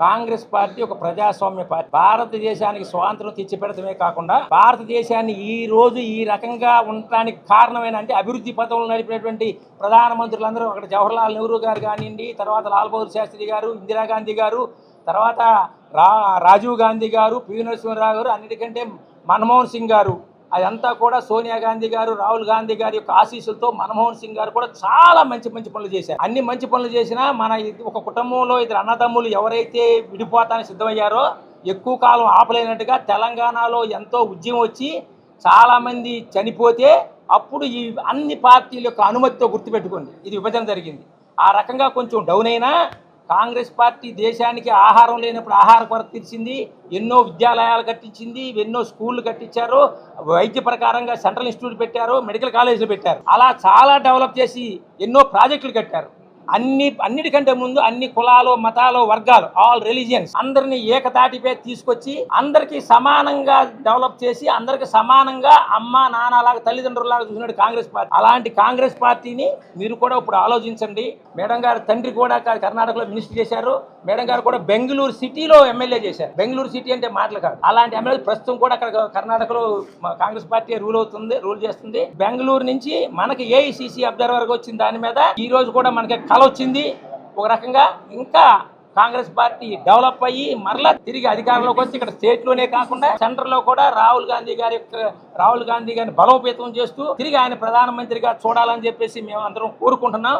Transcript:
Congress party ఒక ప్రజాస్వామ్య party. భారతదేశానికి స్వాతంత్రం తెచ్చిపెడతమే కాకుండా భారతదేశాన్ని ఈ రోజు ఈ రకంగా ఉండటానికి కారణమైన అంటే అభివృద్ధి పథంలో నడిపినటువంటి ప్రధానమంత్రులందరూ అక్కడ జవహర్లాల్ నెహ్రూ గారు కానివ్వండి తర్వాత లాల్ బహదూర్ శాస్త్రి గారు ఇందిరాగాంధీ గారు తర్వాత రా రాజీవ్ గాంధీ గారు పి నరసింహరావు గారు అన్నిటికంటే మన్మోహన్ సింగ్ గారు. అదంతా కూడా సోనియా గాంధీ గారు రాహుల్ గాంధీ గారి యొక్క ఆశీస్సులతో మన్మోహన్ సింగ్ గారు కూడా చాలా మంచి మంచి పనులు చేశారు. అన్ని మంచి పనులు చేసినా మన ఒక కుటుంబంలో ఇద్దరు అన్నదమ్ములు ఎవరైతే విడిపోతానికి సిద్ధమయ్యారో ఎక్కువ కాలం ఆపలేనట్టుగా తెలంగాణలో ఎంతో ఉద్యమం వచ్చి చాలామంది చనిపోతే అప్పుడు ఈ అన్ని పార్టీల యొక్క అనుమతితో గుర్తుపెట్టుకోండి. ఇది విభజన జరిగింది. ఆ రకంగా కొంచెం డౌన్ అయినా కాంగ్రెస్ పార్టీ దేశానికి ఆహారం లేనప్పుడు ఆహార కొరత తీర్చింది ఎన్నో విద్యాలయాలు కట్టించింది ఎన్నో స్కూళ్ళు కట్టించారు వైద్య ప్రకారంగా సెంట్రల్ ఇన్స్టిట్యూట్ పెట్టారు మెడికల్ కాలేజీలు పెట్టారు. అలా చాలా డెవలప్ చేసి ఎన్నో ప్రాజెక్టులు కట్టారు. అన్ని అన్నిటికంటే ముందు అన్ని కులాలు మతాలు వర్గాలు ఆల్ రిలీజియన్స్ అందరినీ ఏకతాటిపై తీసుకొచ్చి అందరికీ సమానంగా డెవలప్ చేసి అందరికి సమానంగా అమ్మ నాన్నలాగా తల్లిదండ్రులాగా చూసినట్టు కాంగ్రెస్ పార్టీ. అలాంటి కాంగ్రెస్ పార్టీని మీరు కూడా ఇప్పుడు ఆలోచించండి. మేడం గారు తండ్రి కూడా కర్ణాటకలో మినిస్టర్ చేశారు. మేడం గారు కూడా బెంగళూరు సిటీలో ఎమ్మెల్యే చేశారు. బెంగళూరు సిటీ అంటే మాటలు కాదు. అలాంటి ఎమ్మెల్యే ప్రస్తుతం కూడా అక్కడ కర్ణాటకలో కాంగ్రెస్ పార్టీ రూల్ అవుతుంది రూల్ చేస్తుంది. బెంగళూరు నుంచి మనకి ఏఐసిసి అబ్జర్వర్గా వచ్చిన దాని మీద ఈ రోజు కూడా మనకి కల వచ్చింది ఒక రకంగా ఇంకా కాంగ్రెస్ పార్టీ డెవలప్ అయ్యి మరలా తిరిగి అధికారంలోకి వచ్చి ఇక్కడ స్టేట్లోనే కాకుండా సెంటర్లో కూడా రాహుల్ గాంధీ గారి రాహుల్ గాంధీ గారిని బలోపేతం చేస్తూ తిరిగి ఆయన ప్రధానమంత్రిగా చూడాలని చెప్పేసి మేము అందరం కోరుకుంటున్నాం.